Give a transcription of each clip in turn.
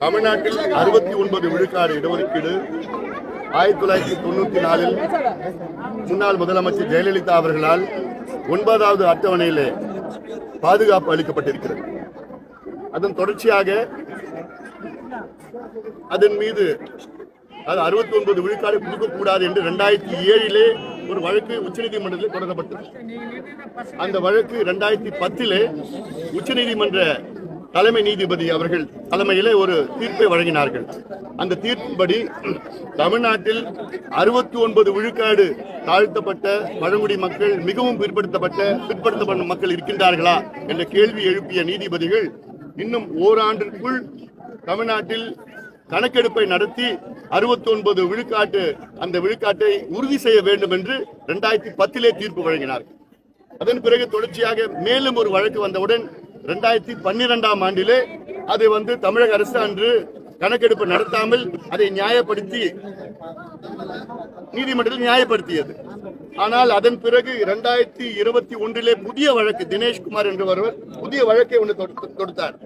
தமிழ்நாட்டில் அறுபத்தி ஒன்பது விழுக்காடு இடஒதுக்கீடு ஆயிரத்தி தொள்ளாயிரத்தி தொண்ணூத்தி நாலில் முன்னாள் முதலமைச்சர் ஜெயலலிதா அவர்களால் ஒன்பதாவது அட்டவணையிலே பாதுகாப்பு அளிக்கப்பட்டிருக்கிறது. அதன் தொடர்ச்சியாக அதன் மீது அது அறுபத்தி ஒன்பது விழுக்காடு கொடுக்கக்கூடாது என்று ரெண்டாயிரத்தி ஏழிலே ஒரு வழக்கு உச்சநீதிமன்றத்தில் தொடரப்பட்டது அந்த வழக்கு ரெண்டாயிரத்தி பத்திலே உச்சநீதிமன்ற தலைமை நீதிபதி அவர்கள் தலைமையிலே ஒரு தீர்ப்பை வழங்கினார்கள். அந்த தீர்ப்பின்படி தமிழ்நாட்டில் அறுபத்தி ஒன்பது விழுக்காடு தாழ்த்தப்பட்ட பழங்குடி மக்கள் மிகவும் பிற்படுத்தப்பட்ட பிற்படுத்தப்பட்ட மக்கள் இருக்கின்றார்களா என்ற கேள்வி எழுப்பிய நீதிபதிகள் இன்னும் ஓராண்டிற்குள் தமிழ்நாட்டில் கணக்கெடுப்பை நடத்தி அறுபத்தி ஒன்பது விழுக்காட்டு அந்த விழுக்காட்டை உறுதி செய்ய வேண்டும் என்று இரண்டாயிரத்தி பத்திலே தீர்ப்பு வழங்கினார் அதன் பிறகு தொடர்ச்சியாக மேலும் ஒரு வழக்கு வந்தவுடன் ரெண்டாயிரத்தி பன்னிரெண்டாம் ஆண்டிலே அதை வந்து தமிழக அரசு அன்று கணக்கெடுப்பு நடத்தாமல் அதை நியாயப்படுத்தி நீதிமன்றத்தில் நியாயப்படுத்தியது. ஆனால் அதன் பிறகு இரண்டாயிரத்தி இருபத்தி ஒன்றிலே புதிய வழக்கு தினேஷ்குமார் என்று ஒருவர் புதிய வழக்கை ஒன்று தொடுத்தார்.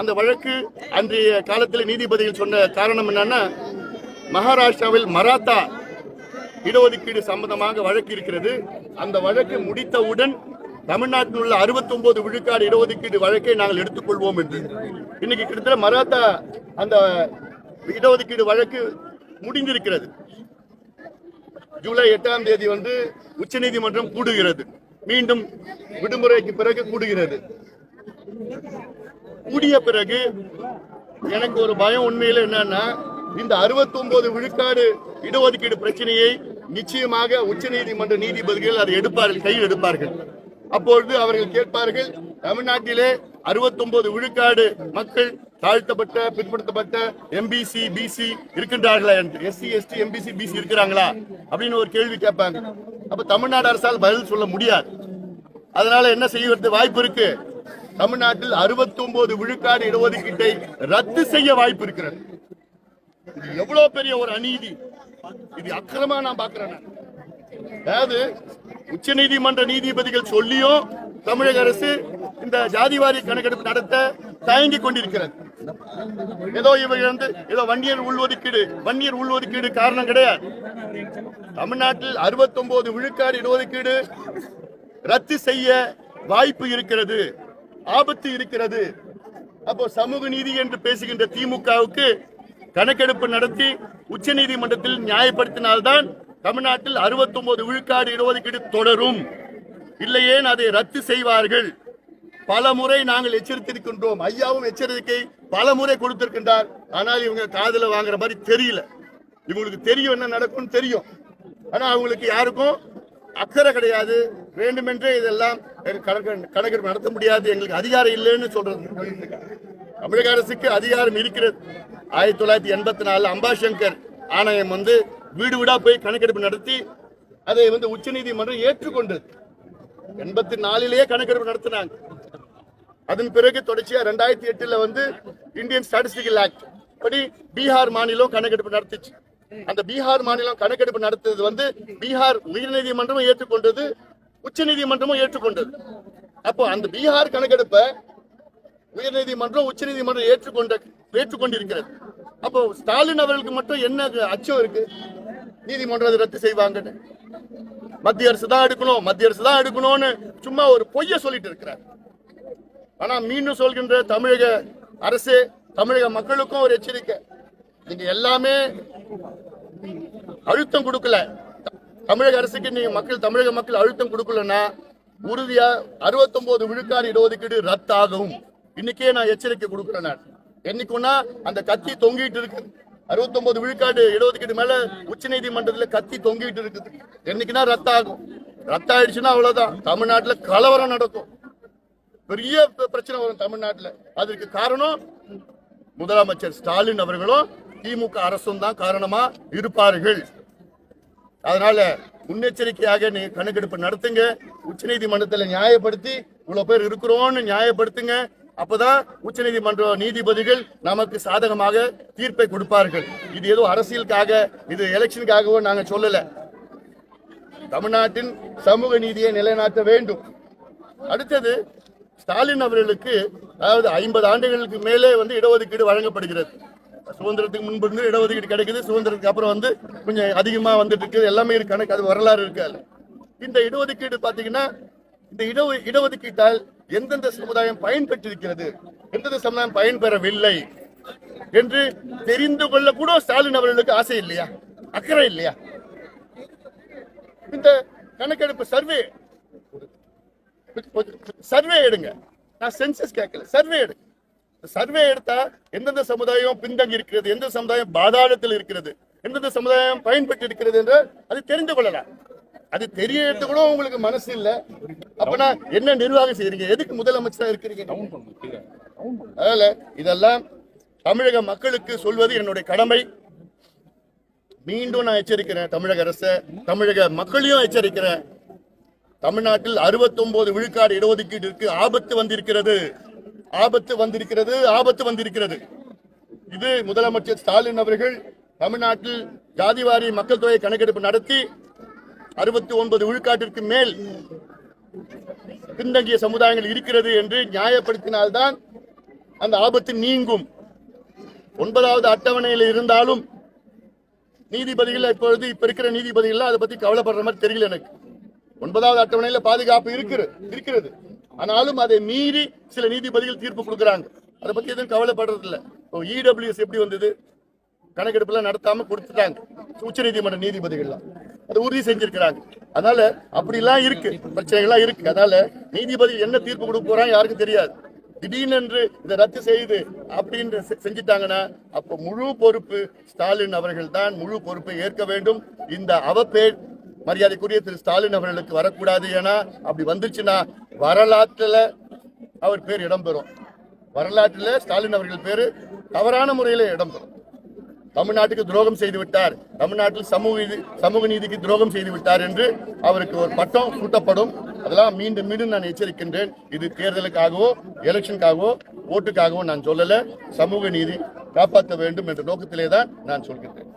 அந்த வழக்கு அன்றைய காலத்தில் நீதிபதிகள் சொன்ன காரணம் என்னன்னா மகாராஷ்டிராவில் மராத்தா இடஒதுக்கீடு சம்பந்தமாக வழக்கு இருக்கிறது. அந்த வழக்கு முடித்தவுடன் தமிழ்நாட்டில் உள்ள 69 விழுக்காடு இடஒதுக்கீடு வழக்கை நாங்கள் எடுத்துக்கொள்வோம் என்று. இன்னைக்கு கிட்டத்தட்ட மராத்தா அந்த இடஒதுக்கீடு வழக்கு முடிந்திருக்கிறது. ஜூலை எட்டாம் தேதி வந்து உச்சநீதிமன்றம் கூடுகிறது. மீண்டும் விடுமுறைக்கு பிறகு கூடுகிறது. கூடிய பிறகு எனக்கு ஒரு பயம் உண்மையில என்னன்னா இந்த 69 விழுக்காடு இடஒதுக்கீடு பிரச்சனையை நிச்சயமாக உச்சநீதிமன்ற நீதிபதிகள் அதை எடுப்பார்கள் கையில் எடுப்பார்கள். அப்பொழுது அவர்கள் கேட்பார்கள் தமிழ்நாட்டிலே 69 விழுக்காடு மக்கள் தாழ்த்தப்பட்ட பிற்படுத்தப்பட்ட எம்பிசி பிசி இருக்கின்றார்களா என்று? எஸ்சி எஸ்டி எம்பிசி பிசி இருக்கிறாங்களா? அப்படின்னு ஒரு கேள்வி கேட்பாங்க. அப்ப தமிழ்நாடு அரசால் பதில் சொல்ல முடியாது. அதனால என்ன செய்வது வாய்ப்பு இருக்கு? தமிழ்நாட்டில் 69 விழுக்காடு இடஒதுக்கீட்டை ரத்து செய்ய வாய்ப்பு இருக்கிறது. இது எவ்வளவு பெரிய ஒரு அநீதி. இது அக்கிரமா நான் பாக்குறேன் அதாவது உச்ச நீதிமன்ற நீதிபதிகள் சொல்லியும் தமிழக அரசு இந்த ஜாதிவாரி கணக்கெடுப்பு நடத்த தயங்கி கொண்டிருக்கிறது. ஏதோ இவங்க வந்து ஏதோ வன்னியர் உள்ஒதுக்கீடு வன்னியர் உள்ஒதுக்கீடு காரணம் கிடையாது. தமிழ்நாட்டில் 69 விழுக்காடு இடஒதுக்கீடு ரத்து செய்ய வாய்ப்பு இருக்கிறது ஆபத்து இருக்கிறது. அப்போ சமூக நீதி என்று பேசுகின்ற திமுகவுக்கு கணக்கெடுப்பு நடத்தி உச்ச நீதிமன்றத்தில் நியாயப்படுத்தினால்தான் தமிழ்நாட்டில் 69 விழுக்காடு இடஒதுக்கீடு தொடரும். இல்லையேன் அதை ரத்து செய்வார்கள். பல முறை நாங்கள் எச்சரித்திருக்கின்றோம். ஐயாவும் எச்சரிக்கை பல முறை கொடுத்திருக்கின்றார். ஆனால் இவங்க காதல வாங்குற மாதிரி தெரியல. இவங்களுக்கு தெரியும் என்ன நடக்கும்னு தெரியும். ஆனா அவங்களுக்கு யாருக்கும் அக்கறை கிடையாது. வேண்டுமென்றே இதெல்லாம் கணக்கெடுப்பு நடத்த முடியாது. எங்களுக்கு அதிகாரம் இல்லைன்னு சொல்றது. தமிழக அரசுக்கு அதிகாரம் இருக்கிறது. ஆயிரத்தி தொள்ளாயிரத்தி எண்பத்தி நாலு அம்பாசங்கர் ஆணையம் வந்து வீடு வீடா போய் கணக்கெடுப்பு நடத்தி அதை வந்து உச்சநீதிமன்றம் ஏற்றுக்கொண்டது எண்பத்தி நாலிலேயே கணக்கெடுப்பு நடத்தினாங்க. அதன் பிறகு தொடர்ச்சியா ரெண்டாயிரத்தி எட்டுல வந்து இந்தியன் ஸ்டாட்டிஸ்டிக்கல் ஆக்ட் படி பீகார் மாநிலம் கணக்கெடுப்பு நடத்துச்சு. அந்த பீகார் மாநிலம் கணக்கெடுப்பு நடத்தது வந்து பீகார் உயர்நீதிமன்றமும் ஏற்றுக்கொண்டது உச்சநீதிமன்றமும் ஏற்றுக்கொண்டது. அப்போ அந்த பீகார் கணக்கெடுப்பை உயர்நீதிமன்றம் உச்சநீதிமன்றம் ஏற்றுக்கொண்ட ஏற்றுக்கொண்டிருக்கிறது. அப்போ ஸ்டாலின் அவர்களுக்கு மட்டும் என்ன அச்சம் இருக்கு? நீதிமன்றம் ரத்து செய்வாங்கன்னு. மத்திய அரசு தான் எடுக்கணும் மத்திய அரசு தான் எடுக்கணும்னு சும்மா ஒரு பொய்ய சொல்லிட்டு இருக்கிறார். ஆனா மீண்டும் சொல்கின்ற தமிழக அரசு தமிழக மக்களுக்கும் ஒரு எச்சரிக்கை. நீங்க எல்லாமே அழுத்தம் கொடுக்கல. தமிழக அரசுக்கு நீங்க மக்கள் தமிழக மக்கள் அழுத்தம் கொடுக்கலன்னா உறுதியா 69 விழுக்காடு இடஒதுக்கீடு ரத்தாகும். இன்னைக்கே நான் எச்சரிக்கை கொடுக்குறேன் நான். என்னைக்குன்னா அந்த கத்தி தொங்கிட்டு இருக்கு. 69 விழுக்காடு இடஒதுக்கீடு மேல உச்ச நீதிமன்றத்துல கத்தி தொங்கிட்டு இருக்குது. என்னைக்குன்னா ரத்தாகும். ரத்த ஆயிடுச்சுன்னா அவ்வளவுதான். தமிழ்நாட்டுல கலவரம் நடக்கும். பெரிய பிரச்சனை வரும் தமிழ்நாட்டுல. அதற்கு காரணம் முதலமைச்சர் ஸ்டாலின் அவர்களும் திமுக அரசும் தான் காரணமா இருப்பார்கள். அதனால முன்னெச்சரிக்கையாக நீ கணக்கெடுப்பு நடத்துங்க. உச்சநீதிமன்றத்துல நியாயப்படுத்தி இவ்வளவு பேர் இருக்கிறோம்னு நியாயப்படுத்துங்க. அப்பதான் உச்சநீதிமன்ற நீதிபதிகள் நமக்கு சாதகமாக தீர்ப்பை கொடுப்பார்கள். இது ஏதோ அரசியலுக்காக இது எலெக்ஷனுக்காகவோ நாங்க சொல்லல. தமிழ்நாட்டின் சமூக நீதியை நிலைநாட்ட வேண்டும். அடுத்தது ஸ்டாலின் அவர்களுக்கு அதாவது ஐம்பது ஆண்டுகளுக்கு மேலே வந்து இடஒதுக்கீடு வழங்கப்படுகிறது. சுதந்திரத்துக்கு முன்பு இருந்து இடஒதுக்கீடு கிடைக்குது சுதந்திரத்துக்கு அப்புறம் வந்து கொஞ்சம் அதிகமா வந்துட்டு இருக்குது. எல்லாமே இருக்கு கணக்கு அது வரலாறு இருக்கு இந்த இடஒதுக்கீடு பாத்தீங்கன்னா இந்த இட இடஒதுக்கீட்டால் எந்தெந்த சமுதாயம் பயன்பெற்றிருக்கிறது எந்தெந்த சமுதாயம் பயன்பெறவில்லை என்று தெரிந்து கொள்ள கூட ஸ்டாலின் அவர்களுக்கு ஆசை இல்லையா? அக்கறை இல்லையா? இந்த கணக்கெடுப்பு சர்வே சர்வே எடுங்க. நான் சென்சஸ் கேட்கல. சர்வே எடுங்க சர்வே எடுத்தா எந்தெந்த சமுதாயம் பின்தங்கி இருக்கிறது எந்த சமுதாயம் பாதாளத்தில் இருக்கிறது எந்தெந்த சமுதாயம் பயன்பட்டு இருக்கிறது என்று அது தெரிந்து கொள்ளலாம். அது தெரியறது கூட உங்களுக்கு மனசு இல்ல. அப்பனா என்ன நிர்வாகம் செய்யறீங்க எதுக்கு முதலமைச்சரா இருக்கிறீங்க? அதனால இதெல்லாம் தமிழக மக்களுக்கு சொல்வது என்னுடைய கடமை. மீண்டும் நான் எச்சரிக்கிறேன் தமிழக அரசை தமிழக மக்களையும் எச்சரிக்கிறேன். தமிழ்நாட்டில் 69 விழுக்காடு இடஒதுக்கீட்டிற்கு ஆபத்து வந்திருக்கிறது. ஆபத்து வந்திருக்கிறது ஆபத்து வந்திருக்கிறது. இது முதலமைச்சர் ஸ்டாலின் அவர்கள் தமிழ்நாட்டில் ஜாதிவாரி மக்கள் தொகை கணக்கெடுப்பு நடத்தி 69 ஒன்பது விழுக்காட்டிற்கு மேல் பின்தங்கிய சமுதாயங்கள் இருக்கிறது என்று நியாயப்படுத்தினால்தான் அந்த ஆபத்து நீங்கும். ஒன்பதாவது அட்டவணையில் இருந்தாலும் நீதிபதிகள் இப்பொழுது இப்ப இருக்கிற நீதிபதிகள் அதை பத்தி கவலைப்படுற மாதிரி தெரியல எனக்கு. ஒன்பதாவது அட்டவணையில பாதுகாப்பு இருக்கிறது இருக்கிறது. ஆனாலும் அதை மீறி சில நீதிபதிகள் தீர்ப்பு கொடுக்குறாங்க. அதை பத்தி எதுவும் கவலைப்படுறது இல்ல இடபிள்யூஎஸ் எப்படி வந்தது? கணக்கெடுப்புலாம் நடத்தாம கொடுத்துட்டாங்க. உச்ச நீதிமன்ற நீதிபதிகள்லாம். அதை உறுதி செஞ்சிருக்கிறாங்க. அதனால அப்படிலாம் இருக்கு. பிரச்சனைகள்லாம் இருக்கு. அதனால நீதிபதி என்ன தீர்ப்பு கொடுக்க போறான் யாருக்கும் தெரியாது. திடீரென்று இதை ரத்து செய்து அப்படின்னு செ- செஞ்சிட்டாங்கன்னா அப்ப முழு பொறுப்பு ஸ்டாலின் அவர்கள் தான் முழு பொறுப்பை ஏற்க வேண்டும். இந்த அவப்பேர் மரியாதைக்குரிய திரு ஸ்டாலின் அவர்களுக்கு வரக்கூடாது ஏன்னா அப்படி வந்துச்சுன்னா வரலாற்றுல அவர் பேர் இடம்பெறும். வரலாற்றில் ஸ்டாலின் அவர்கள் பேரு தவறான முறையில் இடம்பெறும். தமிழ்நாட்டுக்கு துரோகம் செய்து விட்டார். தமிழ்நாட்டில் சமூக சமூக நீதிக்கு துரோகம் செய்து விட்டார் என்று அவருக்கு ஒரு பட்டம் சூட்டப்படும். அதெல்லாம் மீண்டும் மீண்டும் நான் எச்சரிக்கின்றேன். இது தேர்தலுக்காகவோ எலெக்ஷனுக்காகவோ ஓட்டுக்காகவோ நான் சொல்லல. சமூக நீதி காப்பாற்ற வேண்டும் என்ற நோக்கத்திலே தான் நான் சொல்கின்றேன்.